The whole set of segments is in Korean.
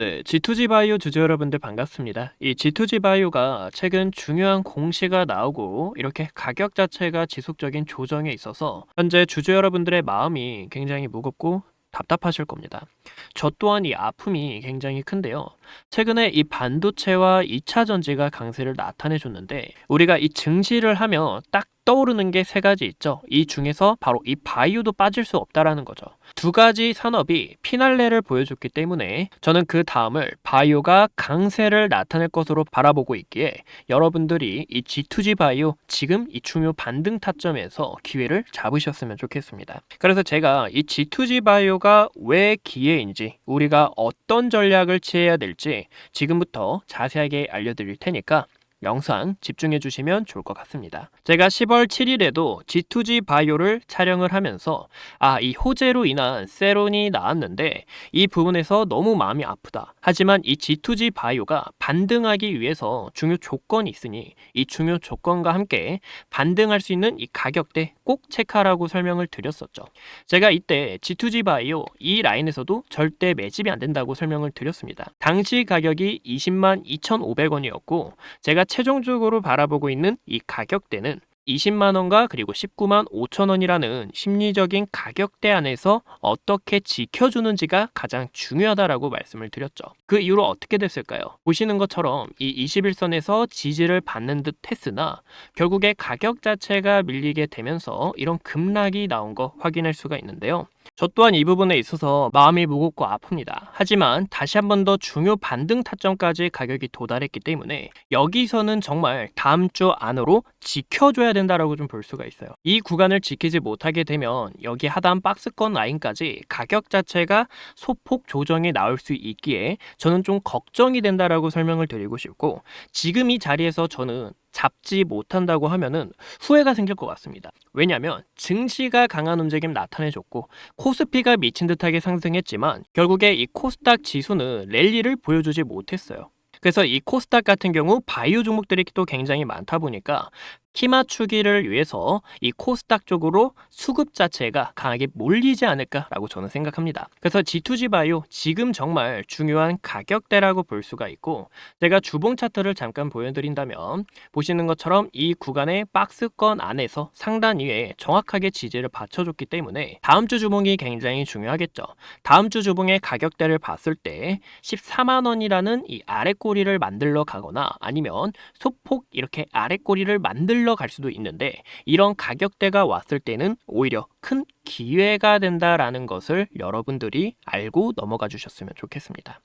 네, G2G 바이오 주주 여러분들 반갑습니다. 이 G2G 바이오가 최근 중요한 공시가 나오고 이렇게 가격 자체가 지속적인 조정에 있어서 현재 주주 여러분들의 마음이 굉장히 무겁고 답답하실 겁니다. 저 또한 이 아픔이 굉장히 큰데요. 최근에 이 반도체와 2차 전지가 강세를 나타내 줬는데 우리가 이 증시를 하며 딱 떠오르는 게 세 가지 있죠. 이 중에서 바로 이 바이오도 빠질 수 없다라는 거죠. 두 가지 산업이 피날레를 보여줬기 때문에 저는 그 다음을 바이오가 강세를 나타낼 것으로 바라보고 있기에 여러분들이 이 G2G 바이오 지금 이 중요 반등 타점에서 기회를 잡으셨으면 좋겠습니다. 그래서 제가 이 G2G 바이오가 왜 기회인지 우리가 어떤 전략을 취해야 될지 지금부터 자세하게 알려드릴 테니까 영상 집중해 주시면 좋을 것 같습니다. 제가 10월 7일에도 G2G 바이오를 촬영을 하면서 아, 이 호재로 인한 세론이 나왔는데 이 부분에서 너무 마음이 아프다. 하지만 이 G2G 바이오가 반등하기 위해서 중요 조건이 있으니 이 중요 조건과 함께 반등할 수 있는 이 가격대 꼭 체크하라고 설명을 드렸었죠. 제가 이때 G2G 바이오 이 라인에서도 절대 매집이 안 된다고 설명을 드렸습니다. 당시 가격이 20만 2,500원이었고 제가 최종적으로 바라보고 있는 이 가격대는 20만 원과 그리고 19만 5천 원이라는 심리적인 가격대 안에서 어떻게 지켜주는지가 가장 중요하다라고 말씀을 드렸죠. 그 이후로 어떻게 됐을까요? 보시는 것처럼 이 21선에서 지지를 받는 듯 했으나 결국에 가격 자체가 밀리게 되면서 이런 급락이 나온 거 확인할 수가 있는데요. 저 또한 이 부분에 있어서 마음이 무겁고 아픕니다. 하지만 다시 한 번 더 중요 반등 타점까지 가격이 도달했기 때문에 여기서는 정말 다음 주 안으로 지켜줘야 된다라고 좀 볼 수가 있어요. 이 구간을 지키지 못하게 되면 여기 하단 박스권 라인까지 가격 자체가 소폭 조정이 나올 수 있기에 저는 좀 걱정이 된다라고 설명을 드리고 싶고 지금 이 자리에서 저는 잡지 못한다고 하면은 후회가 생길 것 같습니다. 왜냐하면 증시가 강한 움직임 나타내줬고 코스피가 미친 듯하게 상승했지만 결국에 이 코스닥 지수는 랠리를 보여주지 못했어요. 그래서 이 코스닥 같은 경우 바이오 종목들이 또 굉장히 많다 보니까 키 맞추기를 위해서 이 코스닥 쪽으로 수급 자체가 강하게 몰리지 않을까라고 저는 생각합니다. 그래서 G2G 바이오 지금 정말 중요한 가격대라고 볼 수가 있고 제가 주봉 차트를 잠깐 보여드린다면 보시는 것처럼 이 구간의 박스권 안에서 상단 위에 정확하게 지지를 받쳐줬기 때문에 다음 주 주봉이 굉장히 중요하겠죠. 다음 주 주봉의 가격대를 봤을 때 14만 원이라는 이 아래 꼬리를 만들러 가거나 아니면 소폭 이렇게 아래 꼬리를 만들 러 갈 수도 있는데 이런 가격대가 왔을 때는 오히려 큰 기회가 된다라는 것을 여러분들이 알고 넘어가 주셨으면 좋겠습니다.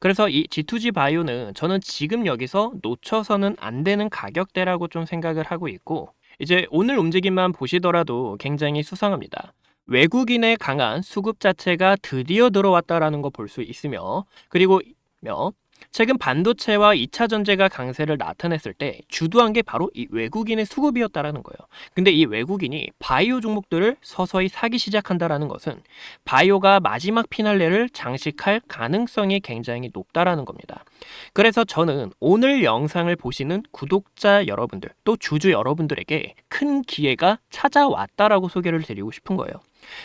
그래서 이 G2G 바이오는 저는 지금 여기서 놓쳐서는 안 되는 가격대라고 좀 생각을 하고 있고 이제 오늘 움직임만 보시더라도 굉장히 수상합니다. 외국인의 강한 수급 자체가 드디어 들어왔다라는 거 볼 수 있으며 그리고 며 최근 반도체와 2차 전제가 강세를 나타냈을 때 주도한 게 바로 이 외국인의 수급이었다라는 거예요. 근데 이 외국인이 바이오 종목들을 서서히 사기 시작한다라는 것은 바이오가 마지막 피날레를 장식할 가능성이 굉장히 높다라는 겁니다. 그래서 저는 오늘 영상을 보시는 구독자 여러분들 또 주주 여러분들에게 큰 기회가 찾아왔다라고 소개를 드리고 싶은 거예요.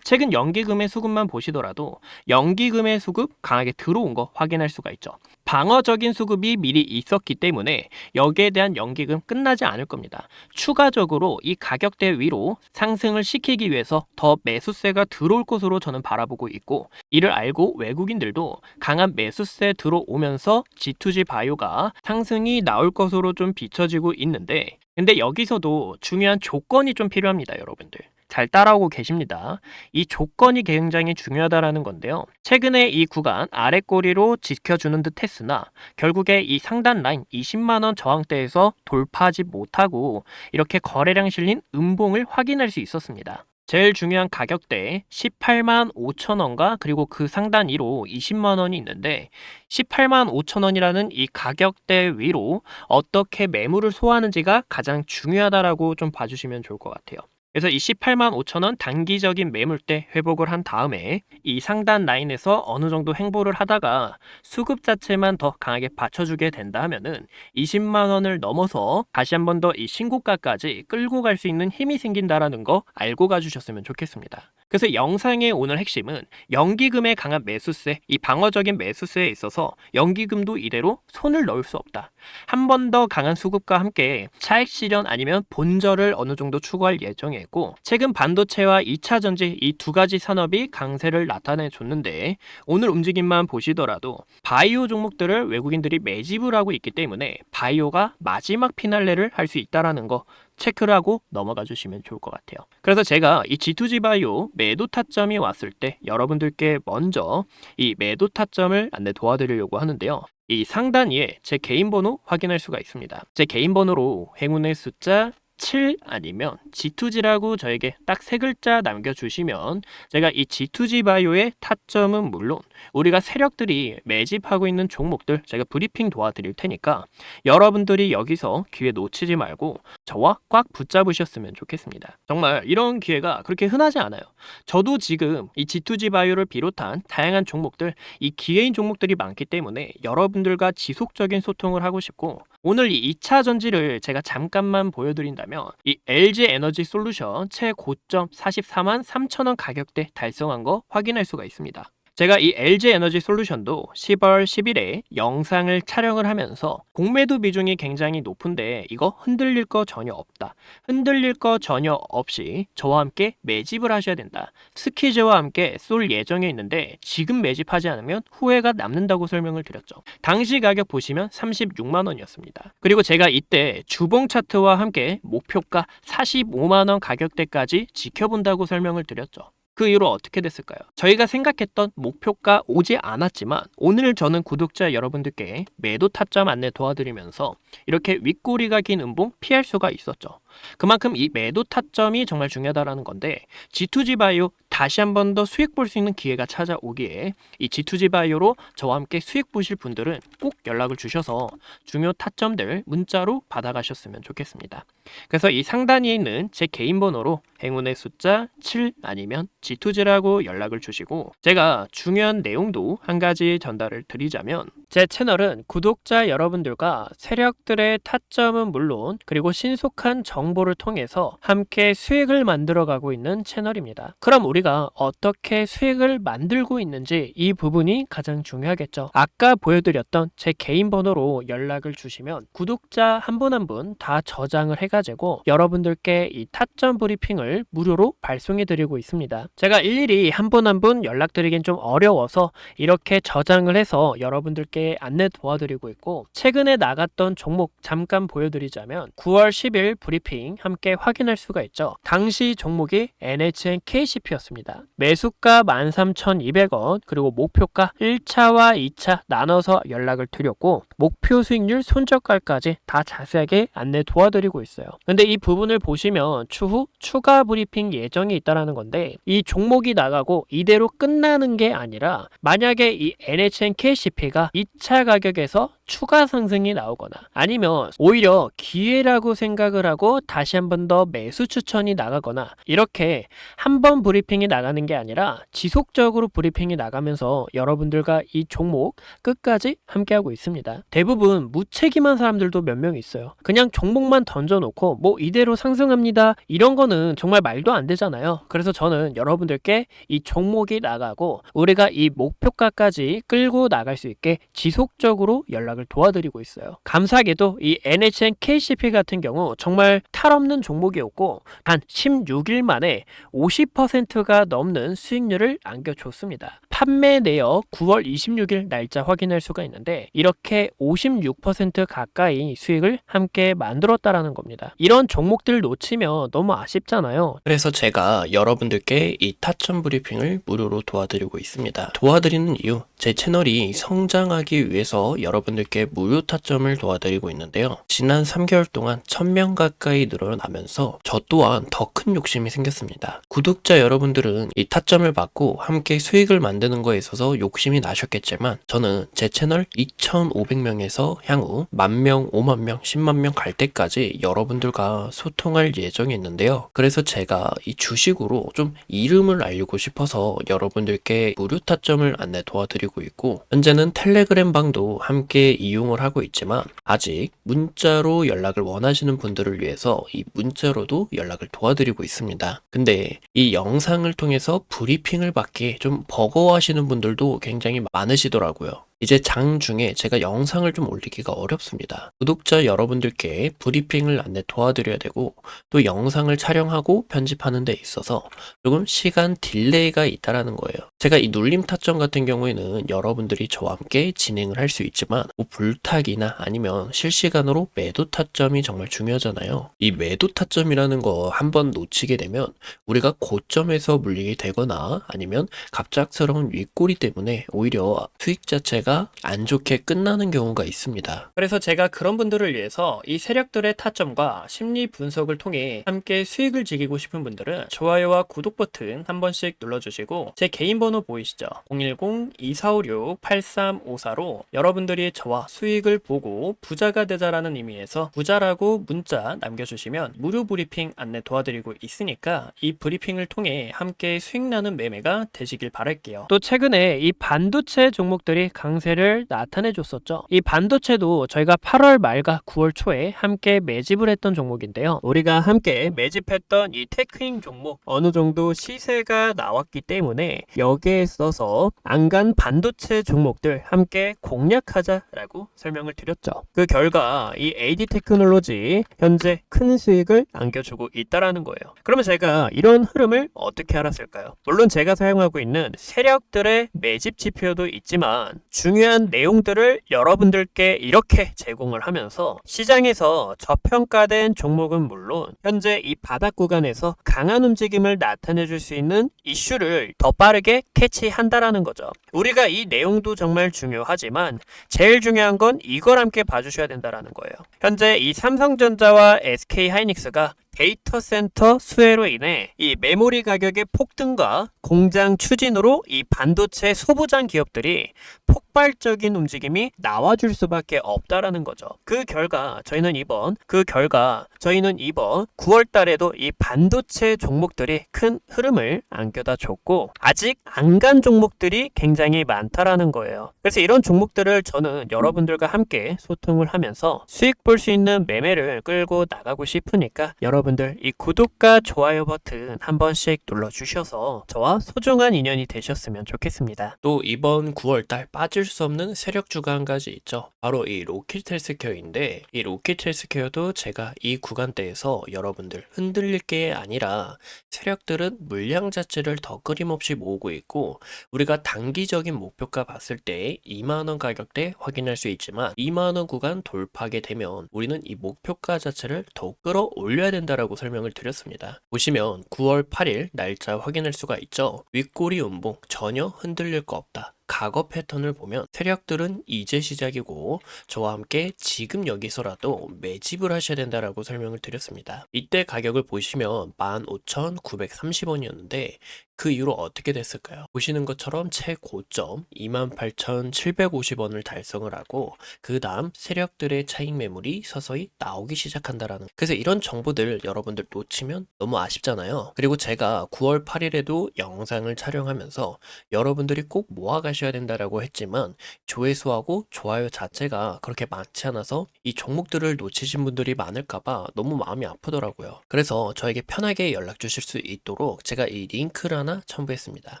최근 연기금의 수급만 보시더라도 연기금의 수급 강하게 들어온 거 확인할 수가 있죠. 방어적인 수급이 미리 있었기 때문에 여기에 대한 연기금 끝나지 않을 겁니다. 추가적으로 이 가격대 위로 상승을 시키기 위해서 더 매수세가 들어올 것으로 저는 바라보고 있고 이를 알고 외국인들도 강한 매수세 들어오면서 G2G 바이오가 상승이 나올 것으로 좀 비춰지고 있는데 근데 여기서도 중요한 조건이 좀 필요합니다, 여러분들. 잘 따라오고 계십니다. 이 조건이 굉장히 중요하다라는 건데요. 최근에 이 구간 아래 꼬리로 지켜주는 듯 했으나 결국에 이 상단 라인 20만원 저항대에서 돌파하지 못하고 이렇게 거래량 실린 음봉을 확인할 수 있었습니다. 제일 중요한 가격대 18만 5천 원과 그리고 그 상단 위로 20만 원이 있는데 18만 5천 원이라는 이 가격대 위로 어떻게 매물을 소화하는지가 가장 중요하다라고 좀 봐주시면 좋을 것 같아요. 그래서 이 18만 5천 원 단기적인 매물대 회복을 한 다음에 이 상단 라인에서 어느 정도 행보를 하다가 수급 자체만 더 강하게 받쳐주게 된다 하면은 20만 원을 넘어서 다시 한 번 더 이 신고가까지 끌고 갈 수 있는 힘이 생긴다라는 거 알고 가주셨으면 좋겠습니다. 그래서 영상의 오늘 핵심은 연기금에 강한 매수세, 이 방어적인 매수세에 있어서 연기금도 이대로 손을 넣을 수 없다. 한 번 더 강한 수급과 함께 차익 실현 아니면 본절을 어느 정도 추구할 예정이고 최근 반도체와 2차 전지 이 두 가지 산업이 강세를 나타내 줬는데 오늘 움직임만 보시더라도 바이오 종목들을 외국인들이 매집을 하고 있기 때문에 바이오가 마지막 피날레를 할 수 있다라는 거 체크를 하고 넘어가 주시면 좋을 것 같아요. 그래서 제가 이 G2G 바이오 매도 타점이 왔을 때 여러분들께 먼저 이 매도 타점을 안내 도와드리려고 하는데요. 이 상단 위에 제 개인 번호 확인할 수가 있습니다. 제 개인 번호로 행운의 숫자 7 아니면 G2G라고 저에게 딱 세 글자 남겨주시면 제가 이 G2G 바이오의 타점은 물론 우리가 세력들이 매집하고 있는 종목들 제가 브리핑 도와드릴 테니까 여러분들이 여기서 기회 놓치지 말고 저와 꽉 붙잡으셨으면 좋겠습니다. 정말 이런 기회가 그렇게 흔하지 않아요. 저도 지금 이 G2G 바이오를 비롯한 다양한 종목들, 이 기회인 종목들이 많기 때문에 여러분들과 지속적인 소통을 하고 싶고 오늘 이 2차 전지를 제가 잠깐만 보여드린다면 이 LG 에너지 솔루션 최고점 44만 3천 원 가격대 달성한 거 확인할 수가 있습니다. 제가 이 LG 에너지 솔루션도 10월 10일에 영상을 촬영을 하면서 공매도 비중이 굉장히 높은데 이거 흔들릴 거 전혀 없다. 흔들릴 거 전혀 없이 저와 함께 매집을 하셔야 된다. 스키즈와 함께 쏠 예정에 있는데 지금 매집하지 않으면 후회가 남는다고 설명을 드렸죠. 당시 가격 보시면 36만 원이었습니다. 그리고 제가 이때 주봉 차트와 함께 목표가 45만 원 가격대까지 지켜본다고 설명을 드렸죠. 그 이후로 어떻게 됐을까요? 저희가 생각했던 목표가 오지 않았지만 오늘 저는 구독자 여러분들께 매도 타점 안내 도와드리면서 이렇게 윗꼬리가 긴 음봉 피할 수가 있었죠. 그만큼 이 매도 타점이 정말 중요하다라는 건데 G2G 바이오 다시 한 번 더 수익 볼 수 있는 기회가 찾아오기에 이 G2G 바이오로 저와 함께 수익 보실 분들은 꼭 연락을 주셔서 중요 타점들 문자로 받아가셨으면 좋겠습니다. 그래서 이 상단에 있는 제 개인 번호로 행운의 숫자 7 아니면 G2G라고 연락을 주시고 제가 중요한 내용도 한 가지 전달을 드리자면 제 채널은 구독자 여러분들과 세력들의 타점은 물론 그리고 신속한 정보를 통해서 함께 수익을 만들어가고 있는 채널입니다. 그럼 우리가 어떻게 수익을 만들고 있는지 이 부분이 가장 중요하겠죠. 아까 보여드렸던 제 개인 번호로 연락을 주시면 구독자 한 분 한 분 다 저장을 해가지고 여러분들께 이 타점 브리핑을 무료로 발송해드리고 있습니다. 제가 일일이 한 분 한 분 연락드리긴 좀 어려워서 이렇게 저장을 해서 여러분들께 안내 도와드리고 있고 최근에 나갔던 종목 잠깐 보여드리자면 9월 10일 브리핑 함께 확인할 수가 있죠. 당시 종목이 NHN KCP였습니다. 매수가 13,200원 그리고 목표가 1차와 2차 나눠서 연락을 드렸고 목표 수익률 손절가까지 다 자세하게 안내 도와드리고 있어요. 근데 이 부분을 보시면 추후 추가 브리핑 예정이 있다라는 건데 이 종목이 나가고 이대로 끝나는 게 아니라 만약에 이 NHN KCP가 2차 가격에서 추가 상승이 나오거나 아니면 오히려 기회라고 생각을 하고 다시 한 번 더 매수 추천이 나가거나 이렇게 한 번 브리핑이 나가는 게 아니라 지속적으로 브리핑이 나가면서 여러분들과 이 종목 끝까지 함께하고 있습니다. 대부분 무책임한 사람들도 몇 명 있어요. 그냥 종목만 던져놓고 뭐 이대로 상승합니다. 이런 거는 정말 말도 안 되잖아요. 그래서 저는 여러분들께 이 종목이 나가고 우리가 이 목표가까지 끌고 나갈 수 있게 지속적으로 연락 을 도와드리고 있어요. 감사하게도 이 NHN KCP 같은 경우 정말 탈 없는 종목이었고 단 16일 만에 50%가 넘는 수익률을 안겨줬습니다. 판매 내역 9월 26일 날짜 확인할 수가 있는데 이렇게 56% 가까이 수익을 함께 만들었다라는 겁니다. 이런 종목들 놓치면 너무 아쉽잖아요. 그래서 제가 여러분들께 이 타점 브리핑을 무료로 도와드리고 있습니다. 도와드리는 이유, 제 채널이 성장하기 위해서 여러분들께 무료 타점을 도와드리고 있는데요. 지난 3개월 동안 1000명 가까이 늘어나면서 저 또한 더 큰 욕심이 생겼습니다. 구독자 여러분들은 이 타점을 받고 함께 수익을 만드는 만드는 거에 있어서 욕심이 나셨겠지만 저는 제 채널 2,500명에서 향후 만 명, 5만 명, 10만 명 갈 때까지 여러분들과 소통할 예정이 있는데요. 그래서 제가 이 주식으로 좀 이름을 알리고 싶어서 여러분들께 무료 타점을 안내 도와드리고 있고 현재는 텔레그램 방도 함께 이용을 하고 있지만 아직 문자로 연락을 원하시는 분들을 위해서 이 문자로도 연락을 도와드리고 있습니다. 근데 이 영상을 통해서 브리핑을 받기 좀 버거워 하시는 분들도 굉장히 많으시더라고요. 이제 장 중에 제가 영상을 좀 올리기가 어렵습니다. 구독자 여러분들께 브리핑을 안내 도와드려야 되고 또 영상을 촬영하고 편집하는 데 있어서 조금 시간 딜레이가 있다라는 거예요. 제가 이 눌림 타점 같은 경우에는 여러분들이 저와 함께 진행을 할 수 있지만 뭐 불타기나 아니면 실시간으로 매도 타점이 정말 중요하잖아요. 이 매도 타점이라는 거 한 번 놓치게 되면 우리가 고점에서 물리게 되거나 아니면 갑작스러운 윗꼬리 때문에 오히려 수익 자체가 안 좋게 끝나는 경우가 있습니다. 그래서 제가 그런 분들을 위해서 이 세력들의 타점과 심리 분석을 통해 함께 수익을 지키고 싶은 분들은 좋아요와 구독 버튼 한 번씩 눌러주시고 제 개인 번호 보이시죠? 010-2456-8354로 여러분들이 저와 수익을 보고 부자가 되자라는 의미에서 부자라고 문자 남겨주시면 무료 브리핑 안내 도와드리고 있으니까 이 브리핑을 통해 함께 수익 나는 매매가 되시길 바랄게요. 또 최근에 이 반도체 종목들이 강 세를 나타내 줬었죠. 이 반도체도 저희가 8월 말과 9월 초에 함께 매집을 했던 종목인데요. 우리가 함께 매집했던 이 테크인 종목 어느 정도 시세가 나왔기 때문에 여기에 있어서 안간 반도체 종목들 함께 공략하자라고 설명을 드렸죠. 그 결과 이 AD 테크놀로지 현재 큰 수익을 안겨주고 있다라는 거예요. 그러면 제가 이런 흐름을 어떻게 알았을까요? 물론 제가 사용하고 있는 세력들의 매집 지표도 있지만 중요한 내용들을 여러분들께 이렇게 제공을 하면서 시장에서 저평가된 종목은 물론 현재 이 바닥 구간에서 강한 움직임을 나타내 줄 수 있는 이슈를 더 빠르게 캐치한다라는 거죠. 우리가 이 내용도 정말 중요하지만 제일 중요한 건 이걸 함께 봐주셔야 된다라는 거예요. 현재 이 삼성전자와 SK 하이닉스가 데이터 센터 수혜로 인해 이 메모리 가격의 폭등과 공장 추진으로 이 반도체 소부장 기업들이 폭발적인 움직임이 나와줄 수밖에 없다라는 거죠. 그 결과 저희는 이번 그 결과 저희는 이번 9월 달에도 이 반도체 종목들이 큰 흐름을 안겨다 줬고 아직 안 간 종목들이 굉장히 많다라는 거예요. 그래서 이런 종목들을 저는 여러분들과 함께 소통을 하면서 수익 볼 수 있는 매매를 끌고 나가고 싶으니까 여러분 들 이 구독과 좋아요 버튼 한 번씩 눌러 주셔서 저와 소중한 인연이 되셨으면 좋겠습니다. 또 이번 9월달 빠질 수 없는 세력 주가 한 가지 있죠. 바로 이 로켓 헬스케어인데 이 로켓 헬스케어도 제가 이 구간대에서 여러분들 흔들릴 게 아니라 세력들은 물량 자체를 더 끊임없이 모으고 있고 우리가 단기적인 목표가 봤을 때 2만원 가격대 확인할 수 있지만 2만원 구간 돌파하게 되면 우리는 이 목표가 자체를 더욱 끌어올려야 된다 라고 설명을 드렸습니다. 보시면 9월 8일 날짜 확인할 수가 있죠. 윗꼬리 운봉 전혀 흔들릴 거 없다. 과거 패턴을 보면 세력들은 이제 시작이고 저와 함께 지금 여기서라도 매집을 하셔야 된다라고 설명을 드렸습니다. 이때 가격을 보시면 15,930원이었는데 그 이후로 어떻게 됐을까요? 보시는 것처럼 최고점 28,750원을 달성을 하고 그 다음 세력들의 차익 매물이 서서히 나오기 시작한다라는 그래서 이런 정보들 여러분들 놓치면 너무 아쉽잖아요. 그리고 제가 9월 8일에도 영상을 촬영하면서 여러분들이 꼭 모아 가셔야 된다라고 했지만 조회수하고 좋아요 자체가 그렇게 많지 않아서 이 종목들을 놓치신 분들이 많을까봐 너무 마음이 아프더라고요. 그래서 저에게 편하게 연락 주실 수 있도록 제가 이 링크를 하나 첨부했습니다.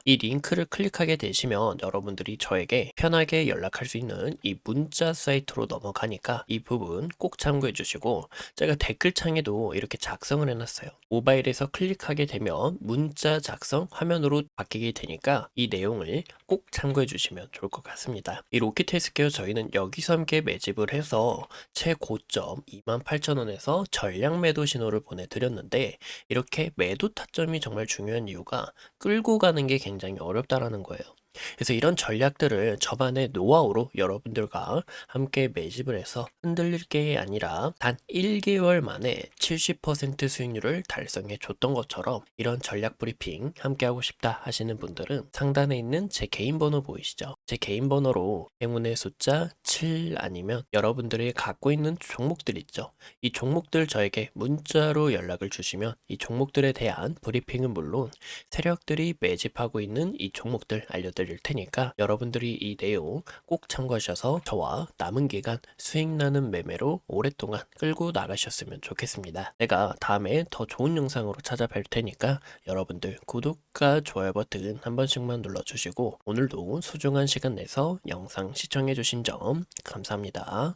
이 링크를 클릭하게 되시면 여러분들이 저에게 편하게 연락할 수 있는 이 문자 사이트로 넘어가니까 이 부분 꼭 참고해 주시고 제가 댓글창에도 이렇게 작성을 해놨어요. 모바일에서 클릭하게 되면 문자 작성 화면으로 바뀌게 되니까 이 내용을 꼭 참고해 주시면 좋을 것 같습니다. 이 로켓 헬스케어 저희는 여기서 함께 매집을 해서 최고점 28,000원에서 전량 매도 신호를 보내드렸는데 이렇게 매도 타점이 정말 중요한 이유가 끌고 가는 게 굉장히 어렵다라는 거예요. 그래서 이런 전략들을 저만의 노하우로 여러분들과 함께 매집을 해서 흔들릴 게 아니라 단 1개월 만에 70% 수익률을 달성해 줬던 것처럼 이런 전략 브리핑 함께 하고 싶다 하시는 분들은 상단에 있는 제 개인 번호 보이시죠? 제 개인 번호로 행운의 숫자 7 아니면 여러분들이 갖고 있는 종목들 있죠? 이 종목들 저에게 문자로 연락을 주시면 이 종목들에 대한 브리핑은 물론 세력들이 매집하고 있는 이 종목들 알려드릴 테니까 여러분들이 이 내용 꼭 참고하셔서 저와 남은 기간 수익 나는 매매로 오랫동안 끌고 나가셨으면 좋겠습니다. 내가 다음에 더 좋은 영상으로 찾아뵐 테니까 여러분들 구독과 좋아요 버튼 한 번씩만 눌러주시고 오늘도 소중한 시간 내서 영상 시청해주신 점 감사합니다.